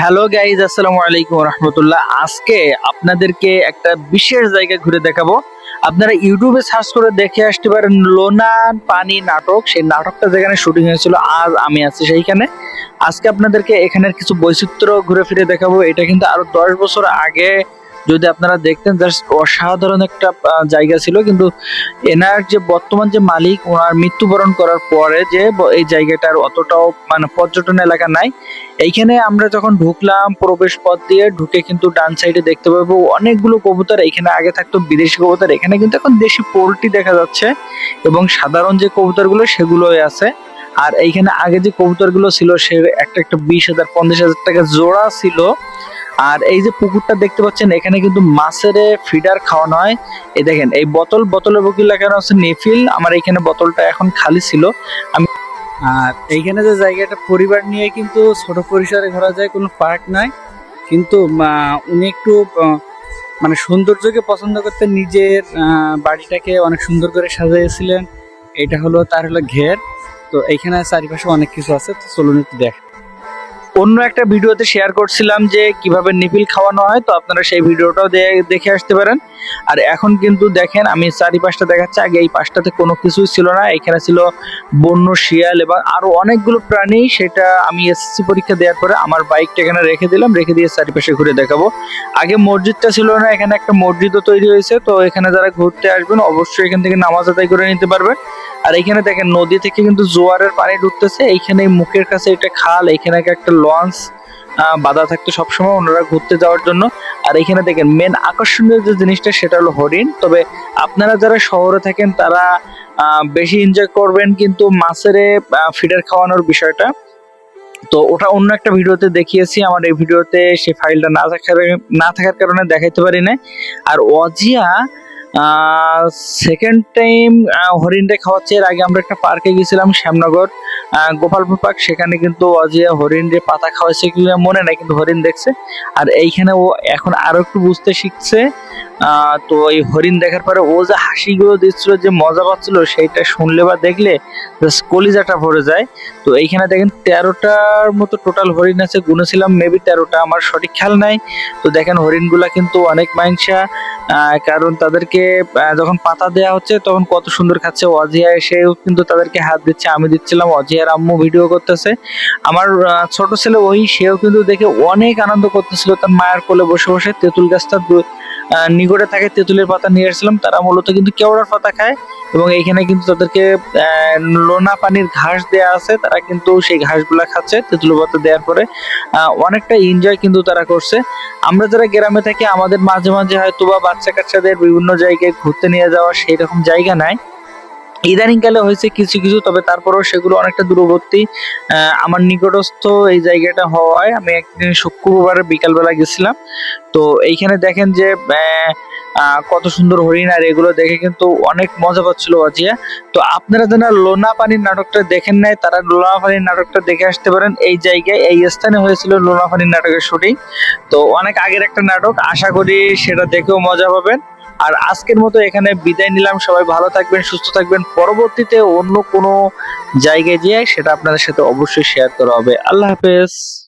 Hello guys, আসসালামু আলাইকুম রহমতুল্লাহ আজকে আপনাদেরকে একটা বিশেষ জায়গায় ঘুরে দেখাবো। আপনারা ইউটিউবে সার্চ করে দেখে আসতে পারেন লোনান পানি নাটক। সেই নাটকটা যেখানে শুটিং হয়েছিল, আজ আমি আছি সেইখানে। আজকে আপনাদেরকে এখানের কিছু বৈচিত্র্য ঘুরে ফিরে দেখাবো। এটা কিন্তু আরও দশ বছর আগে যদি আপনারা দেখতেন, জাস্ট অসাধারণ একটা জায়গা ছিল। কিন্তু এনার যে বর্তমান যে মালিক ওনার মৃত্যুবরণ করার পরে যে এই জায়গাটার অতটাও মানে পর্যটন এলাকা নাই। এইখানে আমরা যখন ঢুকলাম, প্রবেশ পথ দিয়ে ঢুকে কিন্তু ডান সাইডে দেখতে পাবো, অনেকগুলো কবুতর। এখানে আগে থাকতো বিদেশি কবুতর, এখানে কিন্তু এখন দেশি পোল্ট্রি দেখা যাচ্ছে এবং সাধারণ যে কবুতরগুলো, সেগুলোই আছে। আর এইখানে আগে যে কবুতরগুলো ছিল, সে একটা একটা বিশ হাজার, পঞ্চাশ হাজার টাকা জোড়া ছিল। আর এই যে পুকুরটা দেখতে পাচ্ছেন, এখানে কিন্তু মাছের ফিডার খাওয়ানো হয়। এই দেখেন, এই বোতল, বোতলের বুকি লাগানো আছে? নেফিল, আমার এখানে বোতলটা এখন খালি ছিল। আমি আর এইখানে যে জায়গাটা, পরিবার নিয়ে কিন্তু ছোট পরিসরে ঘোরা যায়, কোনো পার্ক নাই। কিন্তু উনি একটু মানে সৌন্দর্যকে পছন্দ করতে নিজের বাড়িটাকে অনেক সুন্দর করে সাজিয়েছিলেন। এটা হলো, তার হলো ঘের। তো এইখানে চারিপাশে অনেক কিছু আছে, তো চলুন একটু দেখ অন্য একটা ভিডিওতে শেয়ার করছিলাম যে কীভাবে নিপিল খাওয়ানো হয়, তো আপনারা সেই ভিডিওটাও দেখে আসতে পারেন। আর এখন কিন্তু দেখেন, আমি চারিপাশটা দেখাচ্ছি, আগে এই পাশটাতে কোনো কিছুই ছিল না, এখানে ছিল বন্য, শিয়াল এবং আরও অনেকগুলো প্রাণী, সেটা আমি এসএসসি পরীক্ষা দেওয়ার পরে আমার বাইকটা এখানে রেখে দিলাম, রেখে দিয়ে চারিপাশে ঘুরে দেখাবো। আগে মসজিদটা ছিল না, এখানে একটা মসজিদও তৈরি হয়েছে, তো এখানে যারা ঘুরতে আসবেন, অবশ্যই এখান থেকে নামাজ আদায় করে নিতে পারবেন। আর এখানে দেখেন, নদী থেকে কিন্তু জোয়ারের পানি ঢুকতেছে। এইখানে মুখের কাছে একটা খাল, এখানে একটা লঞ্চ বাধা থাকতো সবসময় ওনারা ঘুরতে যাওয়ার জন্য। আর এখানে দেখেন মেন আকর্ষণীয় যে জিনিসটা, সেটা হলো হরিণ। তবে আপনারা যারা শহরে থাকেন, তারা বেশি এনজয় করবেন কিন্তু মাছের ফিডার খাওয়ানোর বিষয়টা। তো ওটা অন্য একটা ভিডিওতে দেখিয়েছি, আমার এই ভিডিওতে সে ফাইলটা না থাকার না থাকার কারণে দেখাইতে পারি না আর অজিয়া সেকেন্ড টাইম হরিণটা খাওয়াচ্ছে। এর আগে আমরা একটা পার্কে গেছিলাম, শ্যামনগর। গোপালপুর পার্ক সেখানে কিন্তু অজিয়া হরিণ যে পাতা খাওয়াচ্ছে কিনা মনে নাই, কিন্তু হরিণ দেখছে। আর এইখানে ও এখন আরও একটু বুঝতে শিখছে। তো এই হরিণ দেখার পরে ও যে হাসিগুলো দিচ্ছিল, যে মজা পাচ্ছিল, সেইটা শুনলে বা দেখলে কলিজাটা ভরে যায়। তো এইখানে দেখেন তেরোটার মতো টোটাল হরিণ আছে, গুনেছিলাম মেবি তেরোটা, আমার সঠিক খেয়াল নাই। তো দেখেন হরিণগুলা কিন্তু অনেক মাংসা কারণ তাদেরকে যখন পাতা দেওয়া হচ্ছে, তখন কত সুন্দর খাচ্ছে। অজিয়া এসেও কিন্তু তাদেরকে হাত দিচ্ছে, আমি দিচ্ছিলাম, অজিয়ার আম্মু ভিডিও করতেছে। আমার ছোট ছেলে ওই, সেও কিন্তু দেখে অনেক আনন্দ করতেছিল, তার মায়ের কোলে বসে বসে তেঁতুল গাছটা নিকটে থাকে তেঁতুলের পাতা নিয়ে এসেছিলাম। তারা মূলত কিন্তু কেওড়ার পাতা খায় এবং এইখানে কিন্তু তাদেরকে লোনা পানির ঘাস দেয়া আছে। তারা কিন্তু সেই ঘাসগুলা খাচ্ছে তেঁতুলের পাতা দেওয়ার পরে। অনেকটা এনজয় কিন্তু তারা করছে। আমরা যারা গ্রামে থাকি, আমাদের মাঝে মাঝে হয়তো বা বাচ্চা কাচ্চাদের বিভিন্ন জায়গায় ঘুরতে নিয়ে যাওয়া সেই রকম জায়গা নাই। ইদানিং কালে হয়েছে কিছু কিছু, তবে তারপরেও সেগুলো অনেকটা দূরবর্তী। আমার নিকটস্থ এই জায়গাটা হওয়ায় আমি একদিন শুক্রবার বিকালবেলা গেছিলাম। তো এইখানে দেখেন যে কত সুন্দর হরিণ আর এগুলো দেখে কিন্তু অনেক মজা পাচ্ছিল অজিয়া। তো আপনারা যারা লোনা পানির নাটকটা দেখেন নাই, তারা লোনা পানির নাটকটা দেখে আসতে পারেন। এই জায়গায়, এই স্থানে হয়েছিল লোনা পানির নাটকের শুটিং। তো অনেক আগের একটা নাটক, আশা করি সেটা দেখেও মজা পাবেন। আর আজকের মতো এখানে বিদায় নিলাম। সবাই ভালো থাকবেন, সুস্থ থাকবেন। পরবর্তীতে অন্য কোনো জায়গায় যেয়ে সেটা আপনাদের সাথে অবশ্যই শেয়ার করা হবে। আল্লাহ হাফেজ।